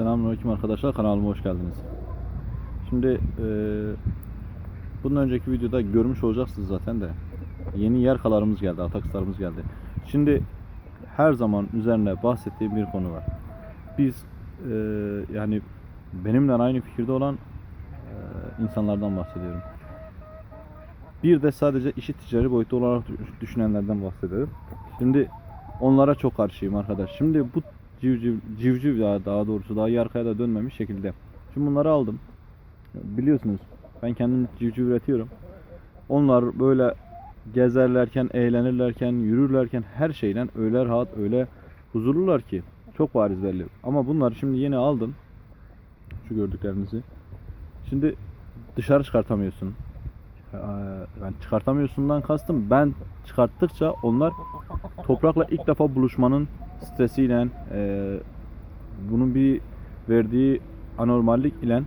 Selamünaleyküm arkadaşlar kanalıma hoş geldiniz. Şimdi e, bundan önceki videoda görmüş olacaksınız zaten de yeni yer kalarımız geldi, atakslarımız geldi. Şimdi her zaman üzerine bahsettiğim bir konu var. Biz e, yani benimle aynı fikirde olan e, insanlardan bahsediyorum. Bir de sadece işi ticari boyutta olarak düşünenlerden bahsediyorum. Şimdi onlara çok karşıyım arkadaş. Şimdi bu civciv, civciv ya daha doğrusu daha yarkaya da dönmemiş şekilde. Şimdi bunları aldım. Biliyorsunuz ben kendim civciv üretiyorum. Onlar böyle gezerlerken, eğlenirlerken, yürürlerken her şeyden öyle rahat, öyle huzurlular ki çok bariz belli. Ama bunları şimdi yeni aldım. Şu gördüklerinizi. Şimdi dışarı çıkartamıyorsun. Ben çıkartamıyorsundan kastım ben çıkarttıkça onlar toprakla ilk defa buluşmanın stresiyle e, bunun bir verdiği anormallik ile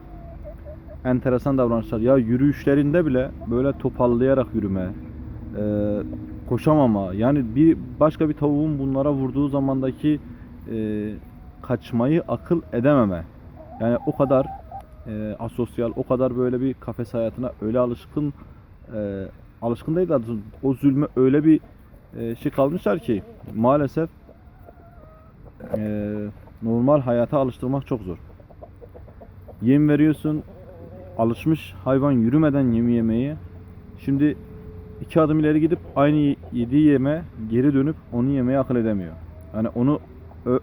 enteresan davranışlar. Ya yürüyüşlerinde bile böyle topallayarak yürüme e, koşamama yani bir başka bir tavuğun bunlara vurduğu zamandaki e, kaçmayı akıl edememe. Yani o kadar e, asosyal o kadar böyle bir kafes hayatına öyle alışkın e, alışkın değil de o zulme öyle bir e, şey kalmışlar ki maalesef e, normal hayata alıştırmak çok zor. Yem veriyorsun, alışmış hayvan yürümeden yemi yemeye. Şimdi iki adım ileri gidip aynı yediği yeme geri dönüp onu yemeye akıl edemiyor. Yani onu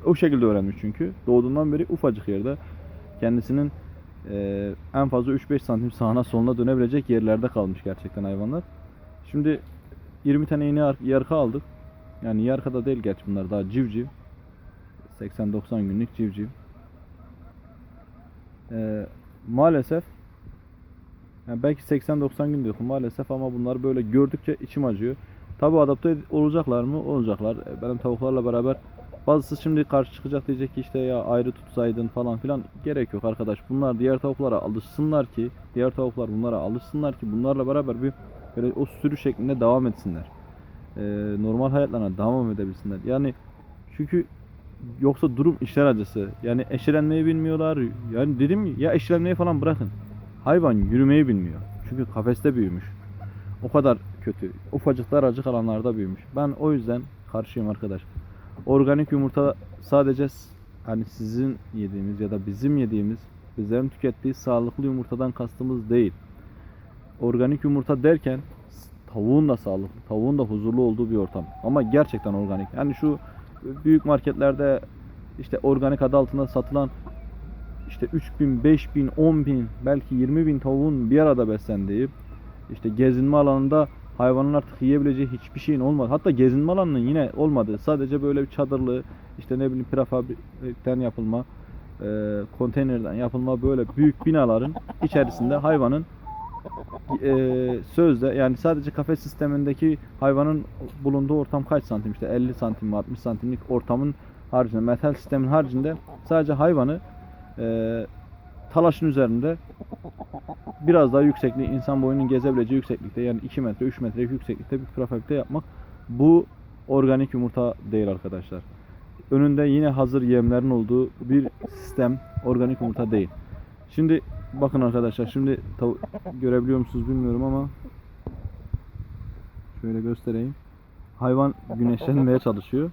o şekilde öğrenmiş çünkü. Doğduğundan beri ufacık yerde kendisinin e, en fazla 3-5 santim sağına soluna dönebilecek yerlerde kalmış gerçekten hayvanlar. Şimdi 20 tane yeni yar- yarka aldık. Yani yarka da değil gerçi bunlar daha civciv. 80-90 günlük civciv. Ee, maalesef yani belki 80-90 gün diyorsun maalesef ama bunları böyle gördükçe içim acıyor. Tabi adapte olacaklar mı? Olacaklar. Ee, Benim tavuklarla beraber bazısı şimdi karşı çıkacak diyecek ki işte ya ayrı tutsaydın falan filan gerek yok arkadaş. Bunlar diğer tavuklara alışsınlar ki diğer tavuklar bunlara alışsınlar ki bunlarla beraber bir böyle o sürü şeklinde devam etsinler. Ee, normal hayatlarına devam edebilsinler. Yani çünkü yoksa durum işler acısı. Yani eşelenmeyi bilmiyorlar. Yani dedim ya, eşelenmeyi falan bırakın. Hayvan yürümeyi bilmiyor. Çünkü kafeste büyümüş. O kadar kötü. Ufacık daracık alanlarda büyümüş. Ben o yüzden karşıyım arkadaş. Organik yumurta sadece hani sizin yediğimiz ya da bizim yediğimiz, bizlerin tükettiği sağlıklı yumurtadan kastımız değil. Organik yumurta derken tavuğun da sağlıklı, tavuğun da huzurlu olduğu bir ortam. Ama gerçekten organik. Yani şu büyük marketlerde işte organik adı altında satılan işte 3000, 5000, 10000 belki 20000 tavuğun bir arada beslendiği işte gezinme alanında hayvanın artık yiyebileceği hiçbir şeyin olmadı. Hatta gezinme alanının yine olmadığı sadece böyle bir çadırlı işte ne bileyim prefabrikten yapılma e, konteynerden yapılma böyle büyük binaların içerisinde hayvanın e, sözde yani sadece kafes sistemindeki hayvanın bulunduğu ortam kaç santim işte 50 santim mi 60 santimlik ortamın haricinde metal sistemin haricinde sadece hayvanı e, talaşın üzerinde biraz daha yüksekliği insan boyunun gezebileceği yükseklikte yani 2 metre 3 metre yükseklikte bir prefabrikte yapmak bu organik yumurta değil arkadaşlar. Önünde yine hazır yemlerin olduğu bir sistem organik yumurta değil. Şimdi bakın arkadaşlar şimdi görebiliyor musunuz bilmiyorum ama şöyle göstereyim. Hayvan güneşlenmeye çalışıyor.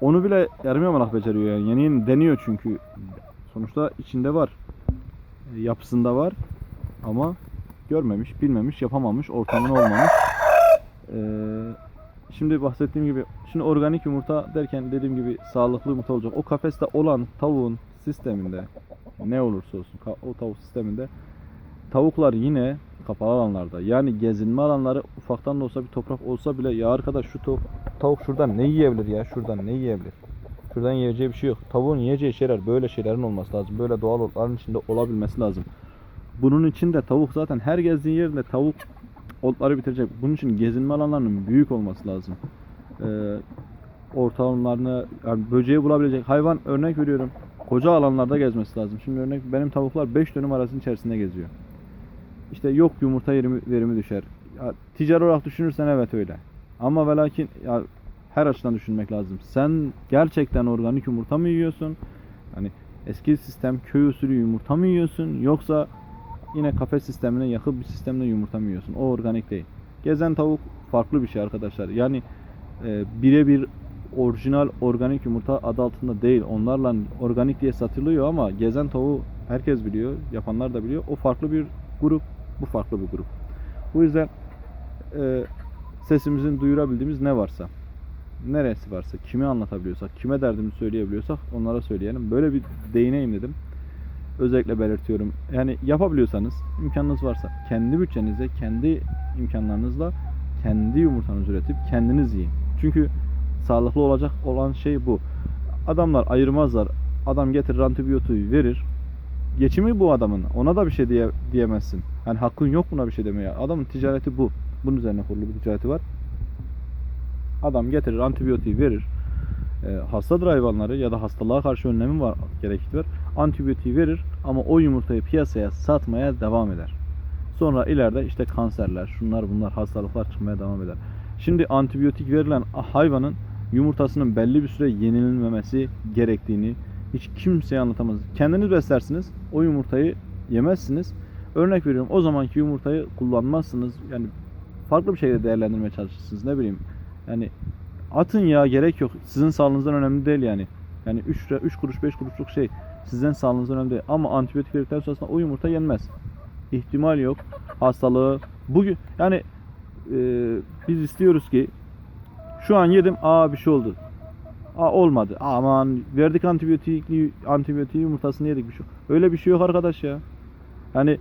Onu bile yarım yamalak beceriyor yani. Yeni yeni deniyor çünkü. Sonuçta içinde var. Yapısında var. Ama görmemiş, bilmemiş, yapamamış, ortamın olmamış. Ee, şimdi bahsettiğim gibi, şimdi organik yumurta derken dediğim gibi sağlıklı yumurta olacak. O kafeste olan tavuğun sisteminde ne olursa olsun o tavuk sisteminde tavuklar yine kapalı alanlarda yani gezinme alanları ufaktan da olsa bir toprak olsa bile ya arkadaş şu tavuk şuradan ne yiyebilir ya şuradan ne yiyebilir şuradan yiyeceği bir şey yok tavuğun yiyeceği şeyler böyle şeylerin olması lazım böyle doğal otların içinde olabilmesi lazım bunun için de tavuk zaten her gezdiği yerinde tavuk otları bitirecek bunun için gezinme alanlarının büyük olması lazım ee, ortamlarını yani böceği bulabilecek hayvan örnek veriyorum koca alanlarda gezmesi lazım. Şimdi örnek benim tavuklar 5 dönüm arasının içerisinde geziyor. İşte yok yumurta verimi, verimi düşer. Ya, ticari olarak düşünürsen evet öyle. Ama ve lakin ya, her açıdan düşünmek lazım. Sen gerçekten organik yumurta mı yiyorsun? Hani eski sistem köy usulü yumurta mı yiyorsun yoksa yine kafes sistemine yakın bir sistemle yumurta mı yiyorsun? O organik değil. Gezen tavuk farklı bir şey arkadaşlar. Yani e, birebir orijinal organik yumurta adı altında değil. Onlarla organik diye satılıyor ama gezen tavuğu herkes biliyor. Yapanlar da biliyor. O farklı bir grup. Bu farklı bir grup. Bu yüzden e, sesimizin duyurabildiğimiz ne varsa neresi varsa, kimi anlatabiliyorsak, kime derdimizi söyleyebiliyorsak onlara söyleyelim. Böyle bir değineyim dedim. Özellikle belirtiyorum. Yani yapabiliyorsanız, imkanınız varsa kendi bütçenize, kendi imkanlarınızla kendi yumurtanızı üretip kendiniz yiyin. Çünkü sağlıklı olacak olan şey bu. Adamlar ayırmazlar. Adam getirir antibiyotiği verir. Geçimi bu adamın. Ona da bir şey diye, diyemezsin. Yani hakkın yok buna bir şey demeye. Adamın ticareti bu. Bunun üzerine kurulu bir ticareti var. Adam getirir antibiyotiği verir. E, hastadır hayvanları ya da hastalığa karşı önlemi var gerekli var. Antibiyotiği verir ama o yumurtayı piyasaya satmaya devam eder. Sonra ileride işte kanserler, şunlar bunlar hastalıklar çıkmaya devam eder. Şimdi antibiyotik verilen hayvanın yumurtasının belli bir süre yenilmemesi gerektiğini hiç kimseye anlatamaz. Kendiniz beslersiniz, o yumurtayı yemezsiniz. Örnek veriyorum o zamanki yumurtayı kullanmazsınız. Yani farklı bir şekilde değerlendirmeye çalışırsınız. Ne bileyim yani atın ya gerek yok. Sizin sağlığınızdan önemli değil yani. Yani 3 lira 3 kuruş 5 kuruşluk şey sizden sağlığınızdan önemli değil. Ama antibiyotik verdikten sonrasında o yumurta yenmez. İhtimal yok. Hastalığı bugün yani e, biz istiyoruz ki şu an yedim aa bir şey oldu. Aa olmadı. Aman verdik antibiyotikli antibiyotik yumurtasını yedik bir şey. Öyle bir şey yok arkadaş ya. Yani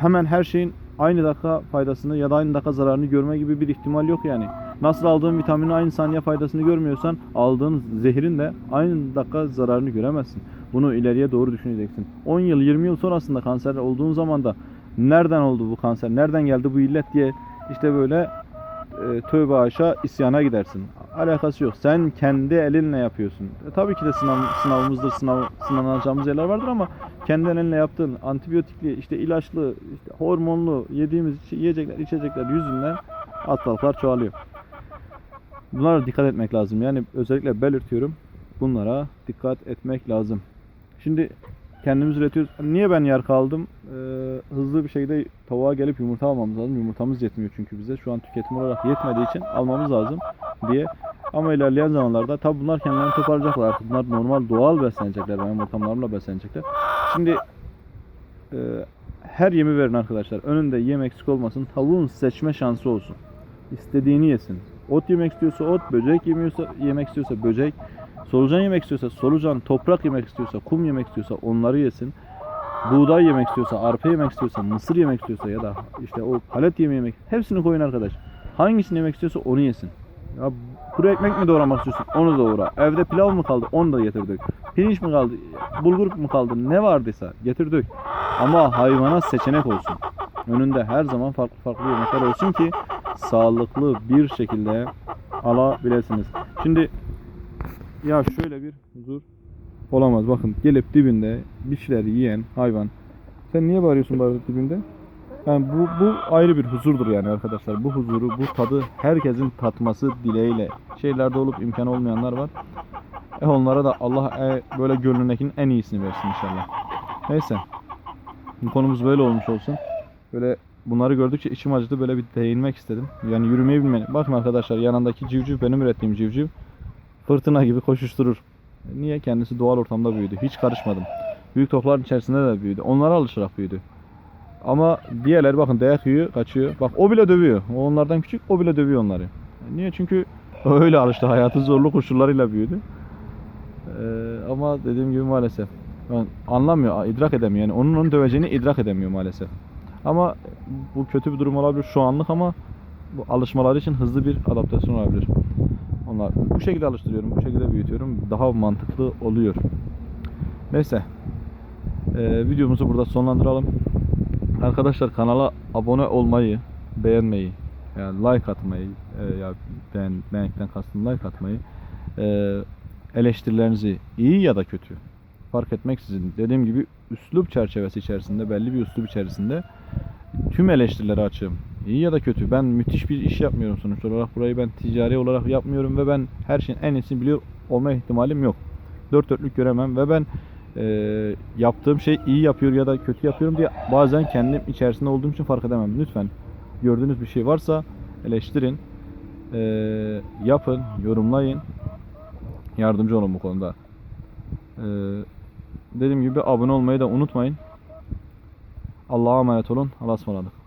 hemen her şeyin aynı dakika faydasını ya da aynı dakika zararını görme gibi bir ihtimal yok yani. Nasıl aldığın vitaminin aynı saniye faydasını görmüyorsan aldığın zehrin de aynı dakika zararını göremezsin. Bunu ileriye doğru düşüneceksin. 10 yıl 20 yıl sonrasında kanser olduğun zaman da nereden oldu bu kanser, nereden geldi bu illet diye işte böyle e, tövbe aşağı isyana gidersin. Alakası yok. Sen kendi elinle yapıyorsun. E, tabii ki de sınav, sınavımızdır, sınav, sınanacağımız yerler vardır ama kendi elinle yaptığın antibiyotikli, işte ilaçlı, işte hormonlu yediğimiz içi- yiyecekler, içecekler yüzünden hastalıklar çoğalıyor. Bunlara dikkat etmek lazım. Yani özellikle belirtiyorum. Bunlara dikkat etmek lazım. Şimdi kendimiz üretiyoruz. Niye ben yer kaldım? Ee, hızlı bir şekilde tavuğa gelip yumurta almamız lazım. Yumurtamız yetmiyor çünkü bize. Şu an tüketim olarak yetmediği için almamız lazım diye. Ama ilerleyen zamanlarda tabi bunlar kendilerini toparlayacaklar artık. Bunlar normal doğal beslenecekler. Benim ortamlarımla beslenecekler. Şimdi e, her yemi verin arkadaşlar. Önünde yem eksik olmasın. Tavuğun seçme şansı olsun. İstediğini yesin. Ot yemek istiyorsa ot, böcek yemiyorsa yemek istiyorsa böcek, solucan yemek istiyorsa solucan, toprak yemek istiyorsa, kum yemek istiyorsa onları yesin. Buğday yemek istiyorsa, arpa yemek istiyorsa, mısır yemek istiyorsa ya da işte o palet yemeği yemek hepsini koyun arkadaş. Hangisini yemek istiyorsa onu yesin. Ya kuru ekmek mi doğramak istiyorsun? Onu doğra. Evde pilav mı kaldı? Onu da getirdik. Pirinç mi kaldı? Bulgur mu kaldı? Ne vardıysa getirdik. Ama hayvana seçenek olsun. Önünde her zaman farklı farklı yemekler olsun ki sağlıklı bir şekilde alabilirsiniz. Şimdi ya şöyle bir huzur olamaz. Bakın gelip dibinde bir şeyler yiyen hayvan. Sen niye bağırıyorsun bari dibinde? Yani bu, bu ayrı bir huzurdur yani arkadaşlar. Bu huzuru, bu tadı herkesin tatması dileğiyle. Şeylerde olup imkan olmayanlar var. E onlara da Allah e, böyle gönlündekinin en iyisini versin inşallah. Neyse. Bu konumuz böyle olmuş olsun. Böyle bunları gördükçe içim acıdı. Böyle bir değinmek istedim. Yani yürümeyi bilmeyen. Bakın arkadaşlar yanındaki civciv benim ürettiğim civciv. Fırtına gibi koşuşturur. Niye? Kendisi doğal ortamda büyüdü. Hiç karışmadım. Büyük topların içerisinde de büyüdü. Onlara alışarak büyüdü. Ama diğerleri bakın dayak yiyor, kaçıyor. Bak o bile dövüyor. O onlardan küçük, o bile dövüyor onları. Niye? Çünkü öyle alıştı. Hayatı zorlu koşullarıyla büyüdü. Ee, ama dediğim gibi maalesef. Yani anlamıyor, idrak edemiyor. Yani onun onu döveceğini idrak edemiyor maalesef. Ama bu kötü bir durum olabilir şu anlık ama bu alışmaları için hızlı bir adaptasyon olabilir. Onlar bu şekilde alıştırıyorum, bu şekilde büyütüyorum. Daha mantıklı oluyor. Neyse. Ee, videomuzu burada sonlandıralım. Arkadaşlar kanala abone olmayı, beğenmeyi, yani like atmayı, e, ya beğen, beğenmekten kastım like atmayı, e, eleştirilerinizi iyi ya da kötü fark etmeksizin dediğim gibi üslup çerçevesi içerisinde belli bir üslup içerisinde tüm eleştirilere açığım. İyi ya da kötü. Ben müthiş bir iş yapmıyorum sonuç olarak. Burayı ben ticari olarak yapmıyorum ve ben her şeyin en iyisini biliyor olma ihtimalim yok. Dört dörtlük göremem ve ben e, yaptığım şey iyi yapıyor ya da kötü yapıyorum diye bazen kendim içerisinde olduğum için fark edemem. Lütfen gördüğünüz bir şey varsa eleştirin, e, yapın, yorumlayın. Yardımcı olun bu konuda. E, Dediğim gibi abone olmayı da unutmayın. Allah'a emanet olun. Allah'a ısmarladık.